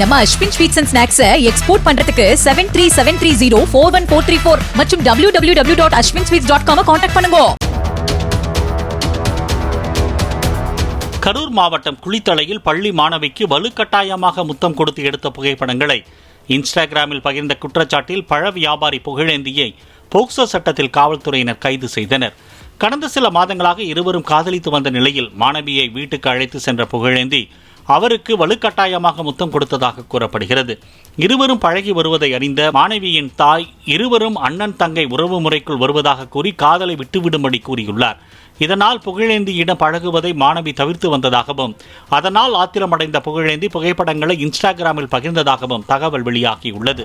நம்ம Ashwin sweets and ஸ்நாக்ஸை export பண்றதுக்கு seven three seven three zero four one four three four மற்றும் W W W dot Ashwin sweets dot com contact பண்ணுங்க. கரூர் மாவட்டம் குளித்தலையில் பள்ளி மாணவிக்கு வலுக்கட்டாயமாக முத்தம் கொடுத்து எடுத்த புகைப்படங்களை இன்ஸ்டாகிராமில் பகிர்ந்த குற்றச்சாட்டில் பழ வியாபாரி புகழேந்தியை போக்சோ சட்டத்தில் காவல்துறையினர் கைது செய்தனர். கடந்த சில மாதங்களாக இருவரும் காதலித்து வந்த நிலையில் மாணவியை வீட்டுக்கு அழைத்து சென்ற புகழேந்தி அவருக்கு வலுக்கட்டாயமாக முத்தம் கொடுத்ததாக கூறப்படுகிறது. இருவரும் பழகி வருவதை அறிந்த மாணவியின் தாய் இருவரும் அண்ணன் தங்கை உறவு முறைக்குள் வருவதாக கூறி காதலை விட்டுவிடும்படி கூறியுள்ளார். இதனால் புகழேந்தியிடம் பழகுவதை மாணவி தவிர்த்து வந்ததாகவும் அதனால் ஆத்திரமடைந்த புகழேந்தி புகைப்படங்களை இன்ஸ்டாகிராமில் பகிர்ந்ததாகவும் தகவல் வெளியாகியுள்ளது.